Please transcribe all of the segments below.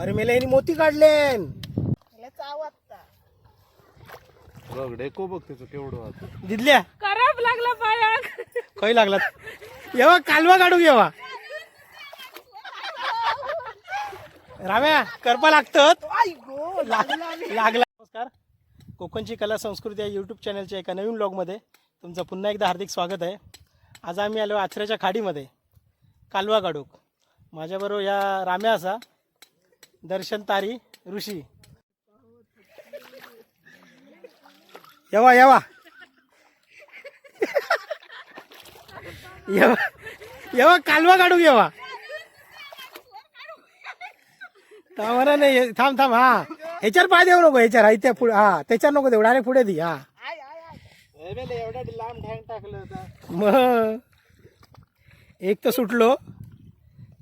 अरे मेला यांनी मोती काढलेन. मला चाव आत्ता. बघ डेको बघ त्याचं केवढं आता दिदल्या खराब लागला पायाक काही लागला येवा कालवा काढू येवा. राम्या करपा लागतात. लागला नमस्कार. कोकणची कला संस्कृती या यूट्यूब चॅनलच्या एका नवीन ब्लॉगमध्ये तुमचं पुन्हा एकदा हार्दिक स्वागत आहे. आज आम्ही आलो आचऱ्याच्या खाडीमध्ये कालवा काढूक माझ्याबरोबर या राम्या असा. दर्शन तारी ऋषी. येवा येवा. येवा येवा कालवा काढू येवा. थांबा नाही थांब थांब हा. ह्याच्यावर पाय देऊ नको ह्याच्यावर इथे पुढे हा त्याच्यावर नको देऊ डायरेक्ट पुढे दे हा. एवढ्या लांब ढँग टाकलं मग एक तर सुटलो.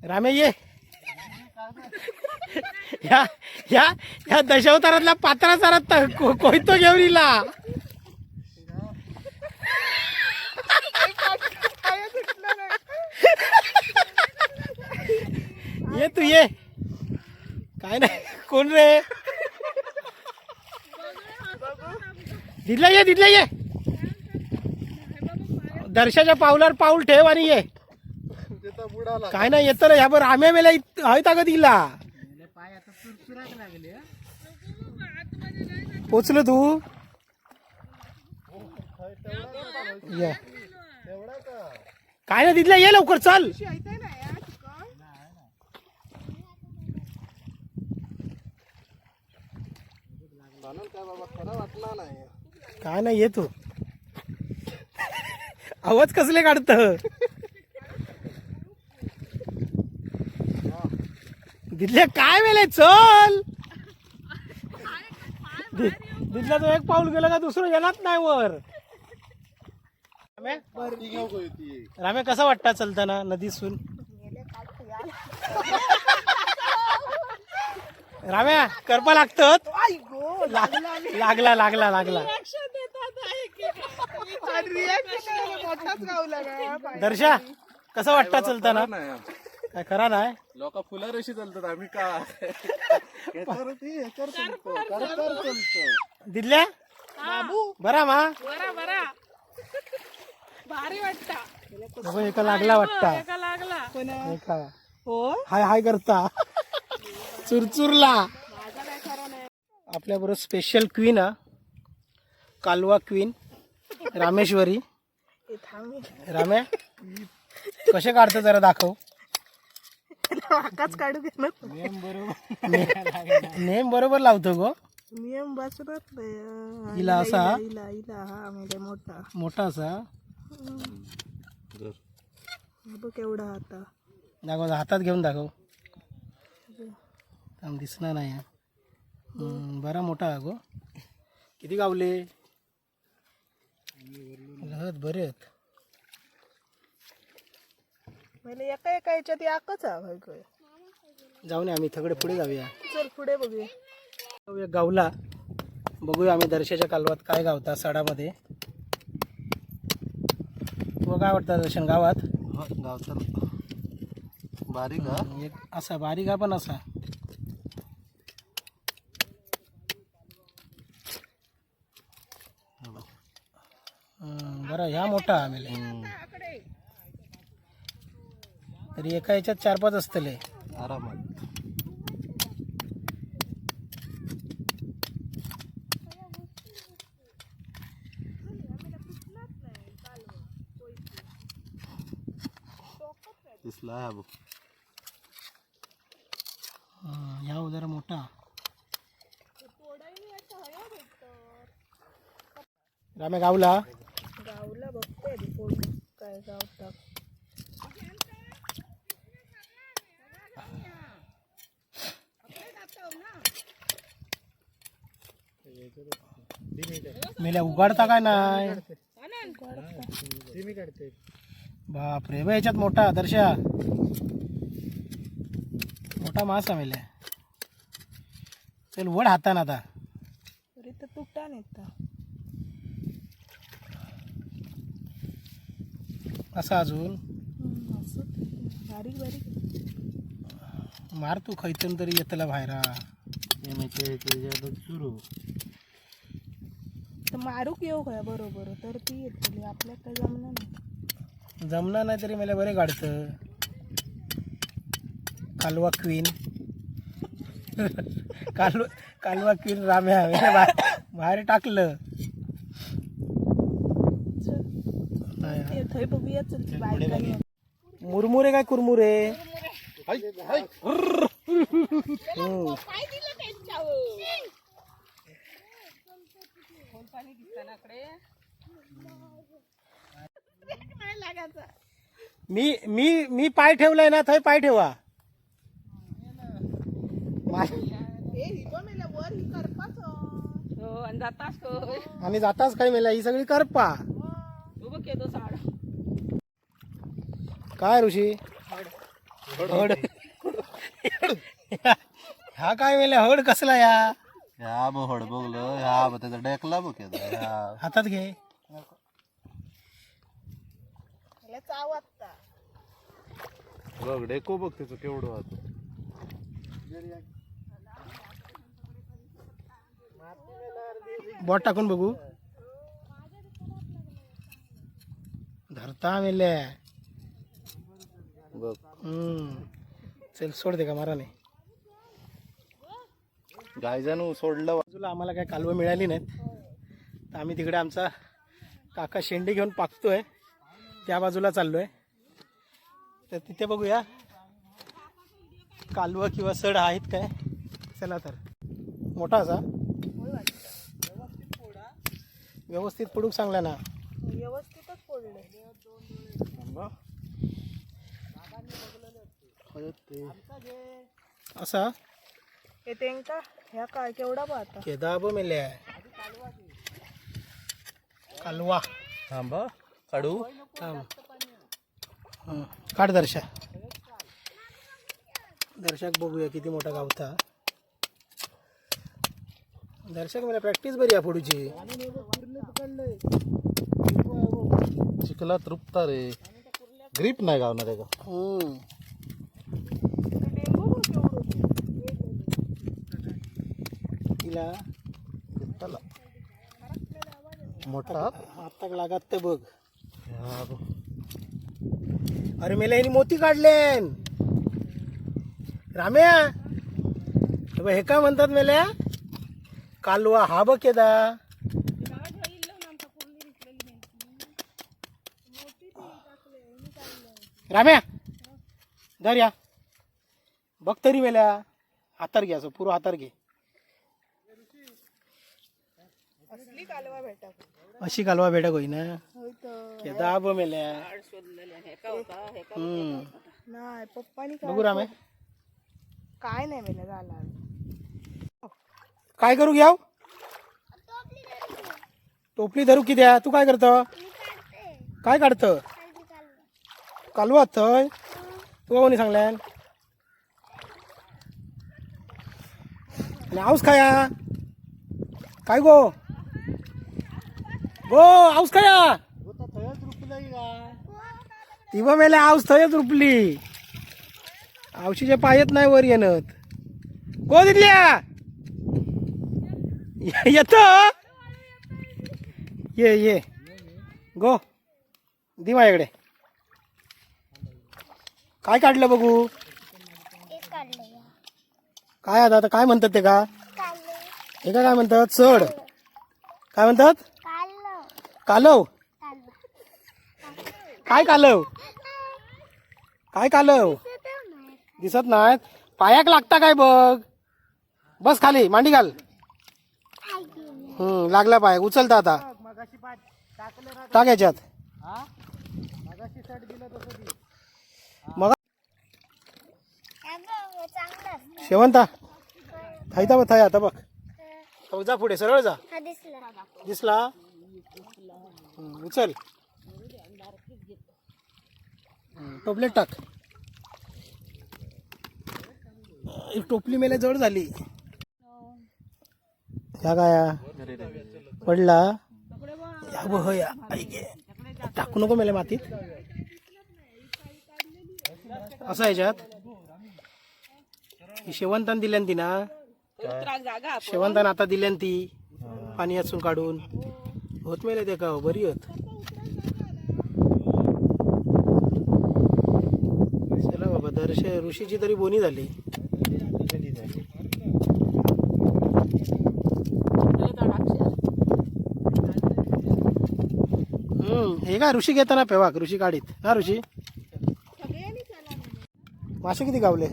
रामे ये. ह्या ह्या ह्या दशावतारातला पात्रा चारात को- कोयतो घेऊन इला ये तू ये. काय नाही कोण रे? दिदला ये दिदला ये. दर्शाच्या पावलावर पाऊल ठेव आणि ये. काय नाही येतं रे. ह्या बरं आम्ही मेला हयत का तिला पोचलो तू? ये. काय नाही तिथला ये लवकर चल. काय नाही ये तू. आवाज कसले काढत? दिदल्या काय वेळे चल. दि- दिदल्या तो एक पाऊल गेलं का दुसरं येणार नाही वर. राम्या कसा वाटता चलताना नदीसून राम्या करपा लागतात? लागला लागला लागला दर्शा कसा वाटता चलताना? काय खरा नाही? लोक फुलारेशी चालतात आम्ही का? याच्यावर ती याच्यावर चलतो करकर चलतो दिदल्या बरा मा? बरा बरा. भारी वाटता. एका लागला वाटता. एका लागला. एका. हो? हाय हाय करता. चुरचुरला. आपल्या बरोबर स्पेशल क्वीन हा. कालवा क्वीन रामेश्वरी. राम्या कसे काढतो जरा दाखव. आकाच काढू घे ना. नेम बरोबर. लावतो गो. नियम बसत हिला असा? इला इला हा म्हणजे मोठा. मोठा असा? बघ केवढा आता दाखव हातात घेऊन दाखव. दिसणार नाही. हा. बरा मोठा आहे गो. किती गावले? बरे आहेत म्हणजे एका एका याच्यात याकच आहे काय जाऊन आम्ही थगडे पुढे जाऊया. चल पुढे बघूया. जाऊया गावला. बघूया आम्ही दर्शाच्या कालवात काय गावता सडामध्ये. तुला काय वाटतं दर्शन गावात? गावचा बारीक हा? एक असा बारीक हा पण असा. हम्म, बरं ह्या मोठा आम्ही तरी एका याच्यात चार पाच असतले आरामात. दिसला हा बघ. ह्या जरा मोठा. गावला गावला बघतोय आधी पोळी काय गावता मेल्या उघडता काय नाही? बाप रे बा याच्यात मोठा दर्शा मोठा मासा मेल्या. चल वड हातान आता. तुटा असा अजून? बारीक बारीक. मार तू खैतून तरी येतला बाहेर. सुरू तर मारूक येऊ काय बरोबर. तर ती येतली आपल्याला काय जमणार नाही. जमणार नाही तरी मला बरे काढतं कालवा क्वीन कालवा कालवा क्वीन राम्या. बाहेर टाकलं. थंय बघूया. चल ती बायकांनी कुरमुरे हम्म. मी मी मी पाय ठेवलाय ना थंय पाय ठेवा. मा- आणि जाताच काय मेला? ही सगळी करपा. काय ऋषी? हड. हा काय मेला हड कसला या? ह्या बघ हड बघलं ह्या बघ त्याचा डेकला बघ ह्या. हातात घे. बघ डेको बघ त्याचं केवढं वाहतं बॉट टाकून बघू. धरता मेल्या. बघ. हम्म. चल सोड दे का मारा नाही गायजानू सोडलं. बाजूला आम्हाला काय कालवं मिळाली नाहीत. तर आम्ही तिकडे आमचा काका शेंडी घेऊन पाकतोय. त्या बाजूला चाललोय. तर तिथे बघूया. कालवं किंवा सड आहेत काय? चला तर. मोठा असा. व्यवस्थित पडूक चांगला ना. व्यवस्थितच पडले. असा. हे तेंका ह्या काय केवढा पाहता केदाब मेल्या कालवा. थांब हं. काढू? थांब. हं, काढ दर्शा दर्शक बघूया किती मोठा गावता. दर्शक मला प्रॅक्टिस बरी आहे फोडूची चिखला तृप्ता रे. ग्रीप नाही गावणार आहे का हम्म. तिला चला. मोठा हाताक लागत ते बघ. अरे मेला यांनी मोती काढलेन. राम्या? हे हे काय म्हणतात मेल्या? कालवा हा बघ केदा राम्या धर या. बघ तरी मेल्या. हातार घे असं पुरं हातार घे. असली कालवा भेटा अशी कालवा बेडक होई ना केदा मेल्या. नाही पप्पानी काय बघू राम्या काय नाही मेला झाला काय करू घ्याव? टोपली धरू किती तू काय करत? काय काढत? कालवा थंय तू कोणी सांगल्यान? आणि आऊस खाया. काय गो? गो आऊस खाया ती बा मेल्या आऊस थंयच रुपली. आवशीचे पायत नाही वर येणत. गो दिल्या येत. ये ये. गो. दि माझ्याकडे. काय काढलं बघू? काय आता काय म्हणतात ते का? हे का काय म्हणतात? चढ काय म्हणतात? कालव? काय कालव? काय कालव? दिसत नाहीत. पायाक लागता काय बघ? बस खाली मांडी घाल. हम्म लागला पाय उचलता आता. टाक याच्यात. मग शेवंता थायता बघ थाय आता बघ. बघ, जा पुढे सरळ जा. दिसला? उचल. टोपलेट टाक. एक टोपली मेले जड झाली. ह्या काय पडला. या बघ या. टाकू नको मेले मातीत. असं ह्याच्यात? शेवंतान दिल्यान ती ना. शेवंतान आता दिल्यान ती. पाणी असून काढून. होत मेले ते का हो, बरी होत चला बाबा दर्श ऋषीची तरी बोनी झाली. हे का ऋषी घेताना पेवाक ऋषी काढीत हा ऋषी. मासे किती गावले?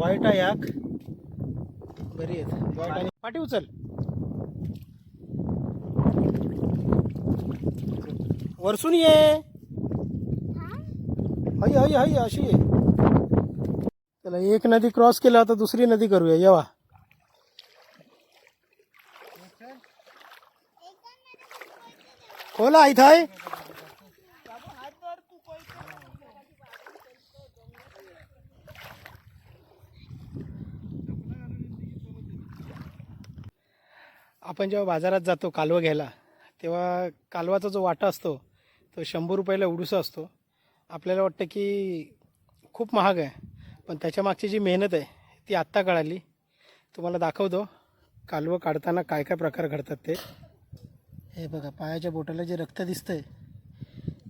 वाईट आहे याक बरी आहेत. वाईट आणि पाठी उचल. वरसून ये. हई हई हई अशी आहे त्याला एक नदी क्रॉस केला आता दुसरी नदी करूया. येवा खोला इथं आहे आपण जेव्हा बाजारात जातो कालवं घ्यायला तेव्हा कालवाचा जो वाटा असतो तो शंभर रुपयाला उडूसा असतो. आपल्याला वाटतं की खूप महाग आहे पण त्याच्यामागची जी मेहनत आहे ती आत्ता कळाली. तुम्हाला दाखवतो कालवं काढताना काय काय प्रकार घडतात ते. हे बघा पायाच्या बोटाला जे रक्त दिसतंय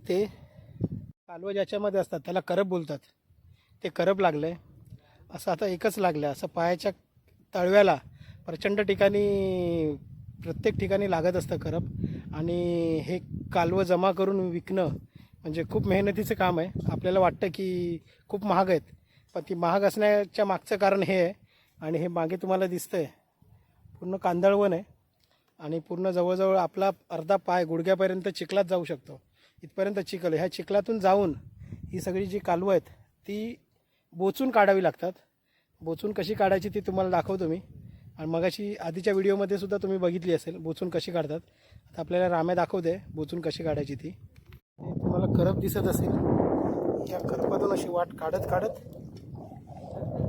ते कालवं ज्याच्यामध्ये असतात त्याला करप बोलतात. ते करप लागलं आहे असं आता एकच लागलं आहे असं पायाच्या तळव्याला प्रचंड ठिकाणी प्रत्येक ठिकाणी लागत असतं करप. आणि हे कालवं जमा करून विकणं म्हणजे खूप मेहनतीचं काम आहे. आपल्याला वाटतं की खूप महाग आहेत. पण ती महाग असण्याच्या मागचं कारण हे आहे. आणि हे मागे तुम्हाला दिसतं आहे पूर्ण कांदळवन आहे. आणि पूर्ण जवळजवळ आपला अर्धा पाय गुडघ्यापर्यंत चिखलात जाऊ शकतो. इथपर्यंत चिखल आहे. ह्या चिखलातून जाऊन ही सगळी जी कालवं आहेत ती बोचून काढावी लागतात. बोचून कशी काढायची ती तुम्हाला दाखवतो मी. आणि मगाशी आधीच्या व्हिडिओमध्ये सुद्धा तुम्ही बघितली असेल बोचून कशी काढतात. आता आपल्याला राम्या दाखवते बोचून कशी काढायची ती. तुम्हाला करप दिसत असेल. या करपातून अशी वाट काढत काढत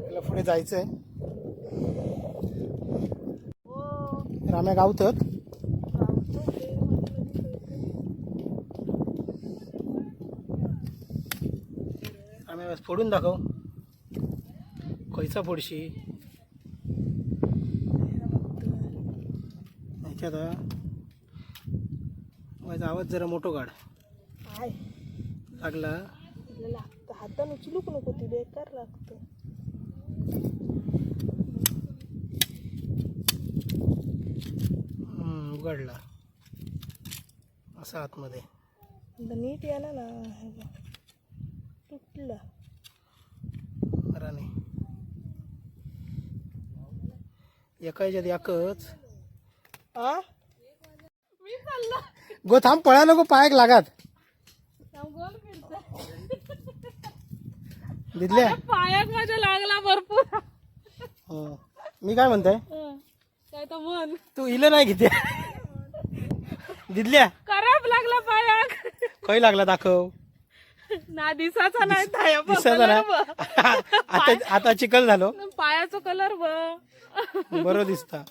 त्याला पुढे जायचं आहे राम्या गावतात आम्ही फोडून दाखव. खयचा फोडशी. हा. माझा आवाज जरा मोठो काढ. लागला. लागतं हातानं उचलूक नको ती बेकार लागतं. उघडला. असा आतमध्ये. आता नीट याला ना. तुटलं. बरं नाही. एका ह्याच्यात याकच आ? गो थांब पळा नको पायाक लागत. दिदल्या. पायात माझ्या लागला भरपूर. हं. मी काय म्हणताय? काय तर तू इलं नाही किती दिदल्या. खराब लागला पायाक खय लागला दाखव. ना दिसाचा नाही थाया colour. आता आता चिकल झालो. पायाचा कलर बरं दिसता.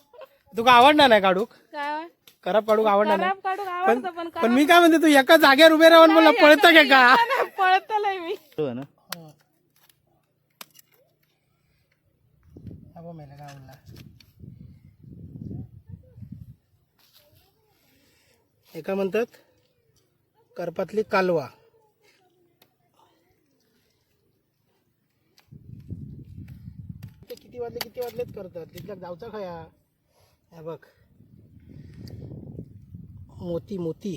तुका आवडणार नाही काढूक काय खराब काढूक आवडणार नाही. खराब पण आवडतं पण पण मी काय म्हणते तू एका जागेवर उभे राहून मला पळतं का का? पळत मी. अबो मेला गावला एका म्हणतात? करपातली कालवा. ते किती वाजले किती वाजलेच करतात? तिथल्या जावचा खया. हे बघ. मोती मोती.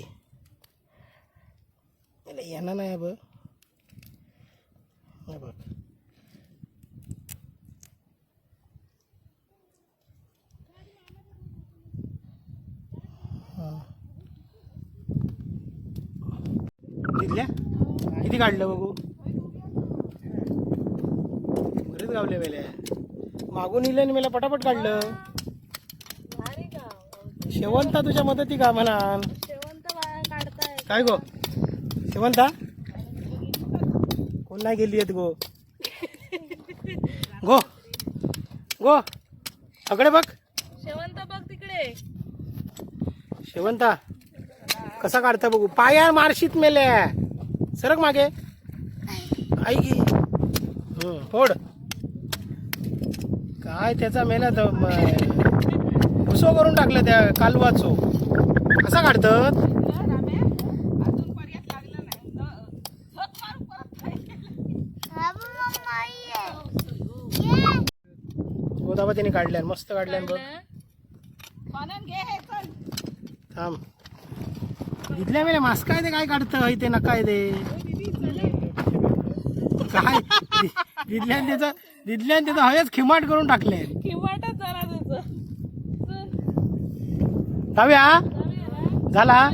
याला येणार नाही बघ. हे बघ. किती काढलं बघू? बरेच गावले मेले मागून इले मला पटापट काढलं. शेवंता तुझ्या मदती का म्हणा शेवंत काढताय काय गो? शेवंता कोण नाही गेली आहेत गो? गो? गो? अकडे बघ. शेवंत बघ तिकडे. शेवंता कसा काढता बघू? पाया मारशीत मेले सरक मागे. आई गी फोड. काय त्याचा मेला भुसो करून टाकलं त्या कालवाचो. कसा काढतात गोदाबा त्याने काढल्या. मस्त काढल्या बघ. थांब. दिदल्या मेले मास काय ते काय काढतं? ते नका ते. काय? दिदल्यान त्याचं दिदल्यान त्याचं हयच खिमाट करून टाकले किंवाटच जरा त्याचं. जाऊया? झाला?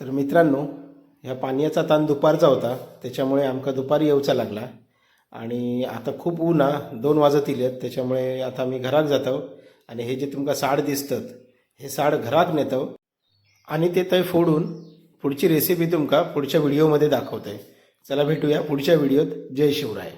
तर मित्रांनो ह्या पाण्याचा ताण दुपारचा होता त्याच्यामुळे आमका दुपारी येऊचा लागला. आणि आता खूप ऊन हा दोन वाजत आहेत त्याच्यामुळे आता आम्ही घरात जातो. आणि हे जे तुमका साड दिसतात हे साड घरात नेतो. आणि ते थंय फोडून पुढची रेसिपी तुमका पुढच्या व्हिडिओमध्ये दाखवतोय. चला भेटूया पुढच्या व्हिडिओत जय शिवराय.